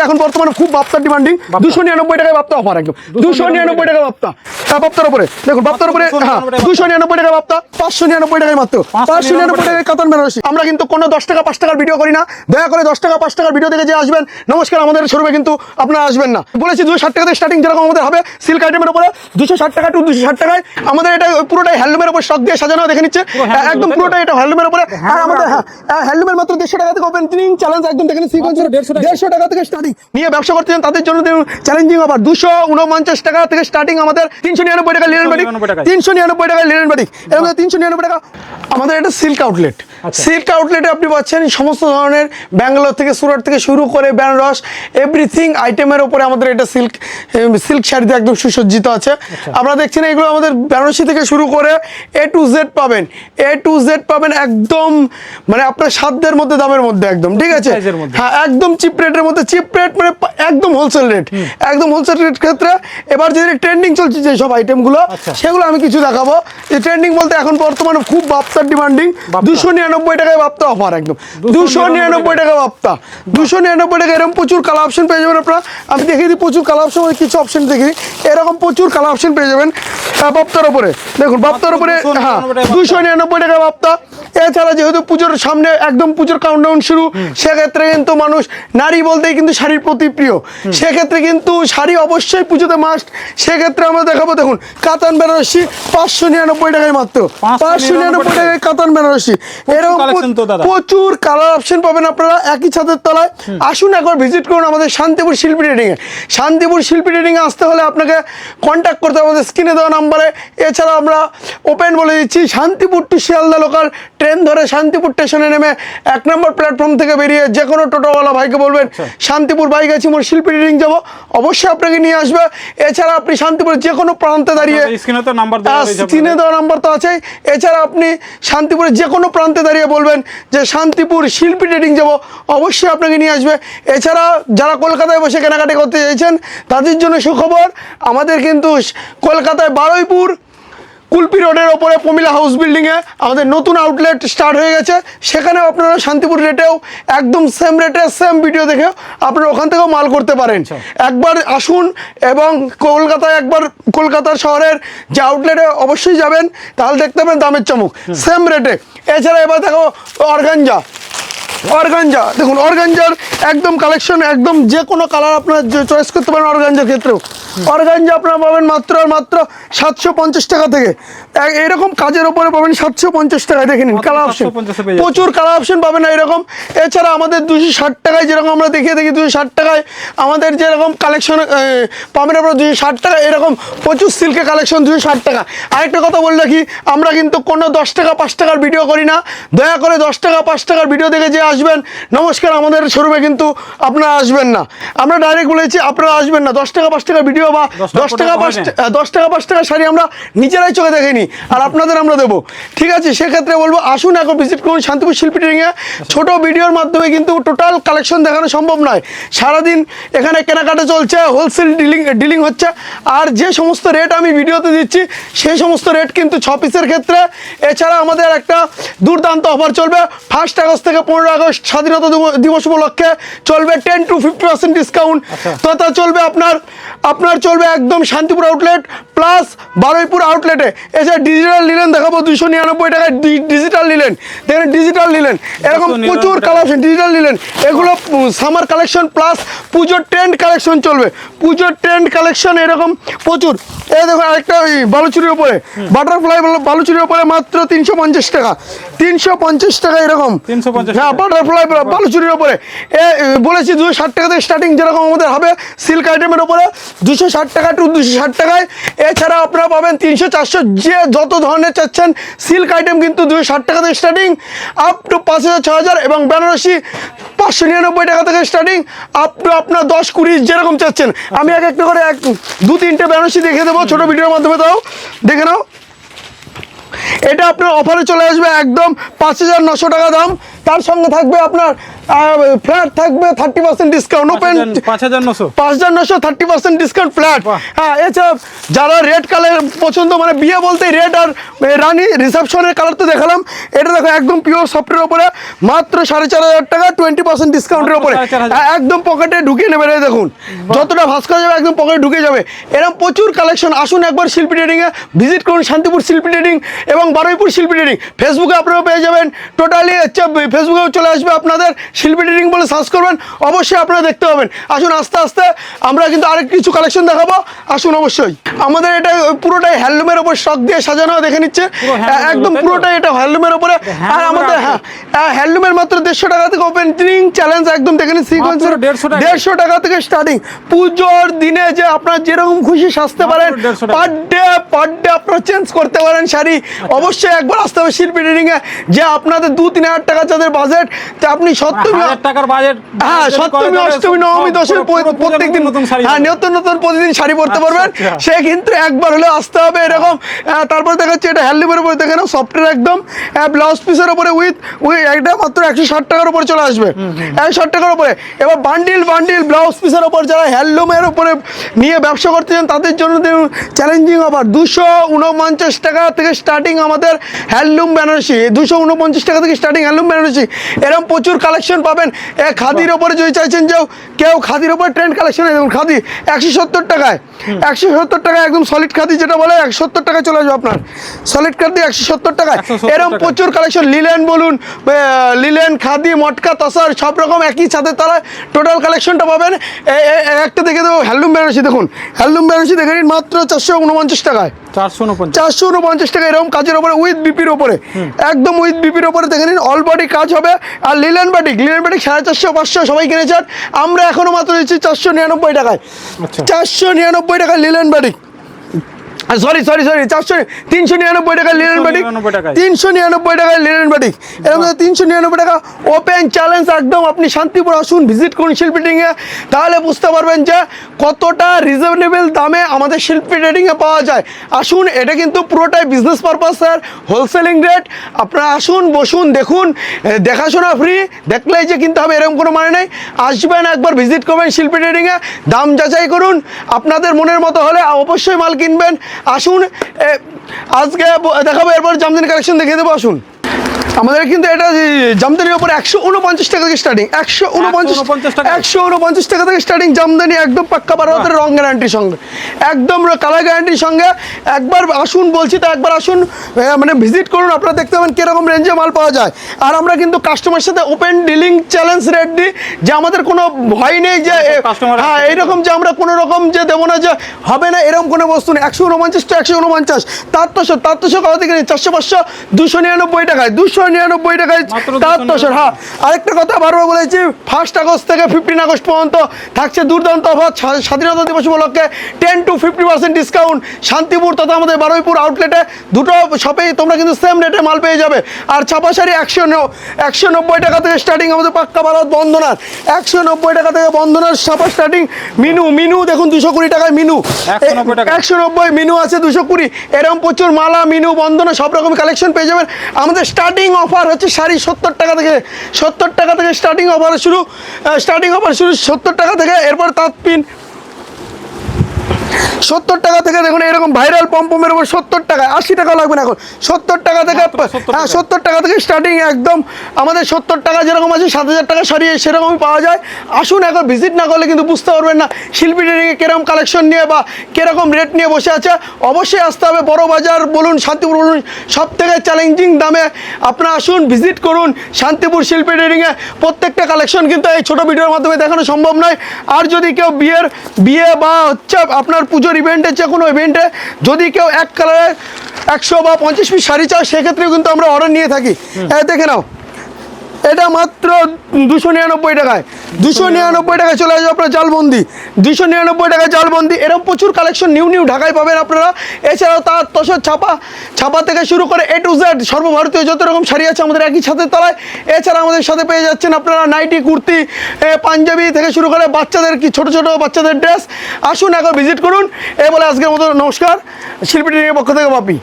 বলতে এখন বর্তমানে খুব বাপ্তার ডিমান্ডিং দুশো নিরানব্বই টাকায় বাপ্তা অফার একদম। দুশো নিরানব্বই টাকা বাপ্তা। হ্যাঁ বাপ্তার উপরে। দেখুন বাপ্তার উপরে হ্যাঁ দুশো নিরানব্বই টাকা বাপ্তা পাঁচশো নিরানব্বই টাকায় মাত্র। পাঁচশো নিরানব্বই টাকায়। কাতান বেনারসি। আমরা কিন্তু কোনো দশ টাকা পাঁচ টাকার ভিডিও করি না। দয়া করে দশ টাকা পাঁচ টাকার ভিডিও দেখে যে আসবেন নমস্কার আমাদের শোরুমে কিন্তু আপনারা আসবেন না। বলেছি দুশো ষাট টাকা থেকে স্টার্টিং যেরকম আমাদের হবে সিল্ক আইটেমের উপরে দুশো ষাট টাকা টু দুশো ষাট টাকায় আমাদের এটা পুরোটাই হ্যান্ডলুমের উপর স্টক দিয়ে সাজানো দেখে নিচ্ছে। একদম? পুরোটাই এটা হ্যান্ডলুমের উপরে। আর আমাদের আছে। হ্যাঁ হ্যান্ডলুমের মাত্র দেড়শো টাকা থেকে ওপেনিং চ্যালেঞ্জ একদম 150 টাকা? দেড়শো টাকা থেকে স্টার্টিং নিয়ে ব্যবসা করতে চান তাদের জন্য চ্যালেঞ্জিং অফার দুশো উনপঞ্চাশ টাকা থেকে স্টার্টিং আমাদের তিনশো নিরানব্বই টাকা লিলেন বাড়ি 399 তিনশো নিরানব্বই টাকা। লিলেন বাড়ি এবং তিনশো নিরানব্বই টাকা। আমাদের এটা সিল্ক আউটলেট। সিল্ক আউটলেটে আপনি পাচ্ছেন সমস্ত ধরনের ব্যাঙ্গালোর থেকে সুরাট থেকে শুরু করে বেনারস এভরিথিং আইটেমের উপরে আমাদের এটা সিল্ক সিল্ক শাড়িতে একদম সুসজ্জিত আছে আচ্ছা। আপনারা দেখছেন এগুলো আমাদের বেনারসি থেকে শুরু করে এ টু জেড পাবেন এ টু জেড পাবেন একদম মানে আপনার সাধ্যের মধ্যে দামের মধ্যে একদম ঠিক আছে। হ্যাঁ একদম চিপ রেটের মধ্যে চিপ রেট মানে একদম হোলসেল রেট একদম হোলসেল রেট ক্ষেত্রে এবার যে ট্রেন্ডিং চলছে যে সব আইটেমগুলো আচ্ছা। সেগুলো আমি কিছু দেখাবো যে ট্রেন্ডিং বলতে এখন বর্তমানে খুব বাপ্তার ডিমান্ডিং। দুশো নিরানব্বই টাকায় বাপ্তা অফার একদম। দুশো নিরানব্বই টাকা। বাপ্তা। দুশো নিরানব্বই টাকা এরকম প্রচুর কালার অপশন পেয়ে যাবেন আপনারা। আমি দেখিয়ে দিই প্রচুর কালার অপশন কিছু অপশন দেখি এরকম প্রচুর কালার অপশন পেয়ে যাবেন। বাপ্তার উপরে দেখুন বাপ্তার উপরে হ্যাঁ দুশো নিরানব্বই টাকা বাপ্তা। এছাড়া যেহেতু পুজোর সামনে একদম পুজোর কাউন্টডাউন শুরু সেক্ষেত্রে কিন্তু মানুষ নারী বলতেই কিন্তু শাড়ির প্রতি প্রিয়। সেক্ষেত্রে কিন্তু শাড়ি অবশ্যই পুজোতে মাস্ট সেক্ষেত্রে আমরা দেখাবো দেখুন কাতান বেনারসি পাঁচশো নিরানব্বই টাকায় মাত্র। পাঁচশো নিরানব্বই টাকায়। কাতান বেনারসি। এরকম। প্রচুর কালার অপশন পাবেন আপনারা একই ছাদের তলায়। আসুন একবার ভিজিট করুন আমাদের শান্তিপুর শিল্পী ট্রেডিংয়ে শান্তিপুর শিল্পী ট্রেডিংয়ে আসতে হলে আপনাকে কন্ট্যাক্ট করতে হবে আমাদের স্ক্রিনে দেওয়া নাম্বারে এছাড়া আমরা ওপেন বলে দিচ্ছি Shantipur to Sealdah local train ধরে শান্তিপুর স্টেশনে নেমে এক নম্বর প্ল্যাটফর্ম থেকে বেরিয়ে যে কোনো টোটোওয়ালা ভাইকে বলবেন শান্তিপুর বাইক আছে মোর শিল্পী ট্রেডিং যাব। অবশ্যই আপনাকে নিয়ে আসবে। এছাড়া আপনি শান্তিপুর যে কোনো প্রান্তে দাঁড়িয়ে স্ক্রিনে তো নাম্বার স্ক্রিনে দেওয়া নাম্বার তো আছেই। এছাড়া আপনি শান্তিপুরের যে কোনো প্রান্তে দাঁড়িয়ে বলবেন যে শান্তিপুর শিল্পী ট্রেডিং যাব, অবশ্যই আপনাকে নিয়ে আসবে। এছাড়া যারা কলকাতায় বসে কেনাকাটি করতে চাইছেন, তাদের জন্য সুখবর, আমাদের কিন্তু কলকাতায় বারুইপুর কুলপি রোডের ওপরে প্রমিলা হাউস বিল্ডিংয়ে আমাদের নতুন আউটলেট স্টার্ট হয়ে গেছে। সেখানেও আপনারা শান্তিপুর রেটেও একদম সেম রেটে সেম ভিডিও দেখে আপনারা ওখান থেকেও মাল করতে পারেন। একবার আসুন এবং কলকাতায় একবার কলকাতার শহরের যে আউটলেটে অবশ্যই যাবেন তাহলে দেখতে পাবেন দামের চমক। সেম রেটে এছাড়া এবার দেখো অর্গানজা অর্গানজা দেখুন অর্গানজার একদম কালেকশন একদম যে কোনো কালার আপনার চয়েস করতে পারেন অর্গানজার ক্ষেত্রেও। অর্গানজা আপনারা পাবেন মাত্র আর মাত্র সাতশো পঞ্চাশ টাকা থেকে। এরকম কাজের ওপরে পাবেন সাতশো পঞ্চাশ টাকায় দেখে নিন কালার অপশন 750 পেয়ে যাচ্ছেন। প্রচুর কালার অপশন পাবেন না এরকম। এছাড়া আমাদের দুশো ষাট টাকায় যেরকম আমরা দেখিয়ে দেখি দুশো ষাট টাকায় আমাদের যেরকম কালেকশন পাবেন আপনারা দুশো ষাট টাকা এরকম প্রচুর সিল্কের কালেকশন দুশো ষাট টাকা। আরেকটা কথা বলে রাখি আমরা কিন্তু কোনো দশ টাকা পাঁচ টাকার ভিডিও করি না। দয়া করে দশ টাকা পাঁচ টাকার ভিডিও দেখে যে আসবেন নমস্কার আমাদের শোরুমে কিন্তু আপনারা আসবেন না। আমরা ডাইরেক্ট বলেছি আপনারা আসবেন না। দশ টাকা পাঁচ টাকার ভিডিও বা দশ টাকা পাঁচ দশ টাকা পাঁচ টাকা শাড়ি আমরা নিজেরাই চোখে দেখিনি। আর আপনাদের আমরা দেবো। ঠিক আছে সেক্ষেত্রে বলব আসুন এখন ভিজিট করুন শান্তিপুর শিল্পী ট্রেনিংয়ে ছোট ভিডিওর মাধ্যমে কিন্তু টোটাল কালেকশন দেখানো সম্ভব নয়। সারাদিন এখানে কেনাকাটা চলছে হোলসেল ডিলিং ডিলিং হচ্ছে। আর যে সমস্ত রেট আমি ভিডিওতে দিচ্ছি সেই সমস্ত রেট কিন্তু ছ পিসের ক্ষেত্রে। এছাড়া আমাদের একটা দুর্দান্ত অফার চলবে। ফার্স্ট আগস্ট থেকে পনেরো আগস্ট স্বাধীনতা দিবস উপলক্ষে চলবে ten to fifty percent discount তথা চলবে আপনার আপনার চলবে একদম শান্তিপুর আউটলেট প্লাস বারুইপুর আউটলেটে এছাড়া ডিজিটাল নিলেন দেখাবো দুশো নিরানব্বই টাকায় ডিজিটাল নিলেন দেখেন ডিজিটাল নিলেন এরকম প্রচুর কালেকশন ডিজিটাল নিলেন এগুলো সামার কালেকশন প্লাস পুজোর ট্রেন্ড কালেকশন চলবে। পুজোর ট্রেন্ড কালেকশন এরকম প্রচুর। এই দেখো আরেকটা ওই বালুচুরির উপরে। বাটারফ্লাই বালুচুরির উপরে মাত্র তিনশো পঞ্চাশ টাকা। তিনশো পঞ্চাশ টাকা এরকম। হ্যাঁ। বাটারফ্লাই বালুচুরির ওপরে এ এ, বলেছি দুশো ষাট টাকা থেকে স্টার্টিং যেরকম আমাদের হবে সিল্ক আইটেমের ওপরে দুশো ষাট টাকা টু দুশো ষাট টাকায়। এছাড়া আপনারা পাবেন তিনশো চারশো যে যত ধরনের চাচ্ছেন সিল্ক আইটেম কিন্তু দুশো ষাট টাকা থেকে স্টার্টিং আপ টু পাঁচ হাজার ছ হাজার এবং বেনারসি পাঁচশো নিরানব্বই টাকা থেকে স্টার্টিং আপ টু আপনার দশ কুড়ি যেরকম চাচ্ছেন। আমি এক একটা করে এক, দু তিনটে বেনারসি দেখে দেবো, ছোটো ভিডিওর মাধ্যমে দাও দেখে নাও। এটা আপনার অফারে চলে আসবে একদম পাঁচ হাজার নশো টাকা দাম। তার সঙ্গে থাকবে আপনার ফ্ল্যাট থাকবে থার্টি পার্সেন্ট ডিসকাউন্ট ওপেন পাঁচ হাজার নশো। পাঁচ হাজার নশো থার্টি পার্সেন্ট ডিসকাউন্ট ফ্ল্যাট হ্যাঁ এছাড়া যারা রেড কালার পছন্দ মানে বিয়ে বলতে রেড আর এ, রিসেপশনের কালার তো দেখালাম। এটা দেখো একদম পিওর সফটের উপরে মাত্র সাড়ে চার হাজার টাকা টোয়েন্টি পার্সেন্ট ডিসকাউন্টের মাত্র উপরে। সাড়ে চার হাজার। হ্যাঁ, একদম পকেটে ঢুকিয়ে নেবে দেখুন। যতটা ভাস করা যাবে একদম পকেটে ঢুকে যাবে। এরকম প্রচুর কালেকশন আসুন একবার শিল্পী ট্রেডিংয়ে ভিজিট করুন শান্তিপুর শিল্পী ট্রেডিং এবং বারুইপুর শিল্পী ট্রেডিং ফেসবুকে আপনারা পেয়ে যাবেন। টোটালি হচ্ছে ফেসবুকেও চলে আসবে আপনাদের। শিল্পী ট্রেডিং বলে সার্চ করবেন অবশ্যই আপনারা দেখতে পাবেন। আসুন আস্তে আস্তে আমরা কিন্তু আরেক কিছু কালেকশন দেখাবো। আসুন অবশ্যই। আমাদের এটা পুরোটাই হ্যান্ডলুমের ওপর শখ দিয়ে সাজানো দেখে নিচ্ছে। একদম পুরোটাই এটা হ্যান্ডলুমের ওপরে আর আমাদের। হ্যাঁ হ্যান্ডলুমের মাত্র দেড়শো টাকা থেকে ওপেনিং চ্যালেঞ্জ একদম দেখে নিন সিকোয়েন্সের দেড়শো টাকা। থেকে স্টার্টিং পুজোর দিনে যে আপনার যেরকম খুশি সাজতে পারেন পার ডে পার ডে আপনারা চেঞ্জ করতে পারেন শাড়ি। অবশ্যই একবার আসতে হবে শিল্পী ট্রেডিংয়ে যে আপনাদের দু তিন হাজার টাকা যাদের বাজেট তা আপনি হাজার টাকার বাজেট হ্যাঁ সপ্তমী অষ্টমী নবমী দশমী প্রত্যেক নতুন শাড়ি হ্যাঁ নতুন নতুন প্রতিদিন শাড়ি পরতে আচ্ছা, পারবেন। আচ্ছা। সে কিন্তু একবার হলে আসতে হবে এরকম। তারপর দেখাচ্ছে এটা হ্যান্ডলুমের উপরে দেখে নাও সফটওয়্যার একদম। ব্লাউজ পিসের উপরে উইথ উইথ একটা মাত্র একশো ষাট টাকার উপরে চলে আসবে। একশো ষাট টাকার উপরে। এবার বান্ডিল বান্ডিল ব্লাউজ পিসের উপর যারা হ্যান্ডলুমের উপরে নিয়ে ব্যবসা করতে চান তাদের জন্য চ্যালেঞ্জিং অফার দুশো উনপঞ্চাশ টাকা থেকে স্টার্টিং আমাদের হ্যান্ডলুম বেনারসি। দুশো উনপঞ্চাশ টাকা থেকে স্টার্টিং হ্যান্ডলুম বেনারসি। এরকম প্রচুর কালেকশন পাবেন। এ খাদির ওপরে যদি চাইছেন যে কেউ খাদির ওপরে ট্রেন্ড কালেকশন দেখুন খাদি একশো সত্তর টাকায়। একশো সত্তর টাকায় একদম সলিড খাদি যেটা বলে একশো সত্তর টাকায় চলে আসবে আপনার। সলিড খাদি একশো সত্তর টাকায়। এরকম প্রচুর কালেকশন লিলেন বলুন লিলেন খাদি মটকা তসার সব রকম একই ছাদের তারা টোটাল কালেকশনটা পাবেন। একটা দেখে দেবো হ্যান্ডলুম বেনারসি দেখুন। হ্যান্ডলুম বেনারসি দেখে নিন মাত্র চারশো উনপঞ্চাশ টাকায়। চারশো উনপঞ্চাশ। টাকা এরকম কাজের ওপরে উইথ বিপির ওপরে একদম উইথ বিপির ওপরে দেখে নিন অল বডি কাজ হবে। আর লিলেন বাটিক লিলেন বাটিক সাড়ে চারশো পাঁচশো সবাই কিনেছেন। আমরা এখনও মাত্র দিচ্ছি চারশো নিরানব্বই টাকায়। আচ্ছা। চারশো নিরানব্বই টাকায় linen batik sorry sorry sorry চারশো তিনশো নিরানব্বই টাকা লিলেন বাটিক তিনশো নিরানব্বই টাকায় লিলেন বাটিক এরকম তিনশো নিরানব্বই টাকা ওপেন চ্যালেঞ্জ একদম আপনি শান্তিপুর আসুন ভিজিট করুন শিল্পী ট্রেডিংয়ে তাহলে বুঝতে পারবেন যে কতটা রিজনেবল দামে আমাদের শিল্পী ট্রেডিংয়ে পাওয়া যায়। আসুন এটা কিন্তু পুরোটাই business purpose sir wholesaling rate আপনারা আসুন বসুন দেখুন দেখাশোনা ফ্রি দেখলেই যে কিনতে হবে এরকম কোনো মানে নেই। আসবেন একবার ভিজিট করবেন শিল্পী ট্রেডিংয়ে দাম যাচাই করুন। আপনাদের মনের মতো হলে অবশ্যই মাল কিনবেন। আসুন আজকে দেখাবো এরপর জামদানি কালেকশন দেখিয়ে দেবো আসুন। আমাদের কিন্তু এটা জামদানির উপরে একশো উনপঞ্চাশ টাকা থেকে স্টার্টিং একশো উনপঞ্চাশ 149 টাকা? একশো উনপঞ্চাশ টাকা থেকে স্টার্টিং জামদানি একদম পাক্কা বারো হাতের রং গ্যারান্টির সঙ্গে। একদম কালার গ্যারান্টির সঙ্গে। একবার আসুন বলছি তো একবার আসুন মানে ভিজিট করুন আপনারা দেখতে পাবেন কীরকম রেঞ্জে মাল পাওয়া যায়। আর আমরা কিন্তু কাস্টমার সাথে ওপেন ডিলিং চ্যালেঞ্জ রেট দিই যে আমাদের কোনো ভয় নেই যে হ্যাঁ এইরকম যে আমরা কোনো রকম যে দেবো না যে হবে না এরকম কোনো বস্তু নেই। একশো উনপঞ্চাশ তো একশো উনপঞ্চাশ। তারতশো তারতশো কথা থেকে নেই। চারশো পাঁচশো দুশো নিরানব্বই টাকায়। দুশো নিরানব্বই টাকায় হ্যাঁ। আরেকটা কথা বারবার বলেছি ফার্স্ট আগস্ট থেকে ফিফটিন আগস্ট পর্যন্ত থাকছে দুর্দান্ত অফার স্বাধীনতা দিবস উপলক্ষে ten to fifty percent discount Shantipur তথা আমাদের বারুইপুর আউটলেটে দুটো শপেই তোমরা কিন্তু সেম রেটে মাল পেয়ে যাবে। আর ছাপা শাড়ি একশো একশো নব্বই টাকা থেকে স্টার্টিং আমাদের পাক্কা ভারত বন্ধনার একশো নব্বই টাকা থেকে বন্ধনার ছাপা স্টার্টিং মিনু মিনু দেখুন দুশো কুড়ি টাকায় মিনু। একশো নব্বই মিনু আছে দুশো কুড়ি। এরকম প্রচুর মালা মিনু বন্ধনা সব রকম কালেকশন পেয়ে যাবেন। আমাদের স্টার্টিং অফার হচ্ছে শাড়ি সত্তর টাকা থেকে, সত্তর টাকা থেকে স্টার্টিং অফার শুরু স্টার্টিং অফার শুরু সত্তর টাকা থেকে, এরপর তাঁত পিন সত্তর টাকা থেকে দেখুন এরকম ভাইরাল পম্পমের উপর সত্তর টাকা আশি টাকা লাগবে না এখন। সত্তর টাকা থেকে মাত্র 70 হ্যাঁ সত্তর টাকা থেকে স্টার্টিং একদম আমাদের সত্তর টাকা যেরকম আছে সাত হাজার টাকা সারিয়ে সেরকমই পাওয়া যায়। আসুন এখন ভিজিট না করলে কিন্তু বুঝতে পারবেন না শিল্পী ট্রেনিংয়ে কীরকম কালেকশন নিয়ে বা কীরকম রেট নিয়ে বসে আছে। অবশ্যই আসতে হবে বড় বাজার বলুন শান্তিপুর বলুন সব থেকে চ্যালেঞ্জিং দামে। আপনারা আসুন ভিজিট করুন শান্তিপুর শিল্পী ট্রেনিংয়ে। প্রত্যেকটা কালেকশন কিন্তু এই ছোটো ভিডিওর মাধ্যমে দেখানো সম্ভব নয়। আর যদি কেউ বিয়ের বিয়ে বা হচ্ছে আপনার পুজোর ইভেন্টে যে কোনো ইভেন্টে যদি কেউ এক কালারের একশো বা পঞ্চাশ পিস শাড়ি চায় সেক্ষেত্রেও কিন্তু আমরা অর্ডার নিয়ে থাকি। হ্যাঁ দেখে নাও। এটা মাত্র দুশো নিরানব্বই টাকায়। দুশো নিরানব্বই টাকায় চলে আসবে আপনার জালবন্দি। দুশো নিরানব্বই টাকায় জালবন্দি। এরকম প্রচুর কালেকশন নিউ নিউ ঢাকায় পাবেন আপনারা। এছাড়াও তার তসর ছাপা ছাপা থেকে শুরু করে এ টু জেড সর্বভারতীয় যত রকম শাড়ি আছে আমাদের একই ছাদের তলায়। এছাড়া আমাদের সাথে পেয়ে যাচ্ছেন আপনারা নাইটি, কুর্তি পাঞ্জাবি থেকে শুরু করে বাচ্চাদের কি ছোট ছোট বাচ্চাদের ড্রেস। আসুন একবার ভিজিট করুন। এ বলে আজকের মতো নমস্কার। শিল্পী টিভির পক্ষ থেকে বাপি।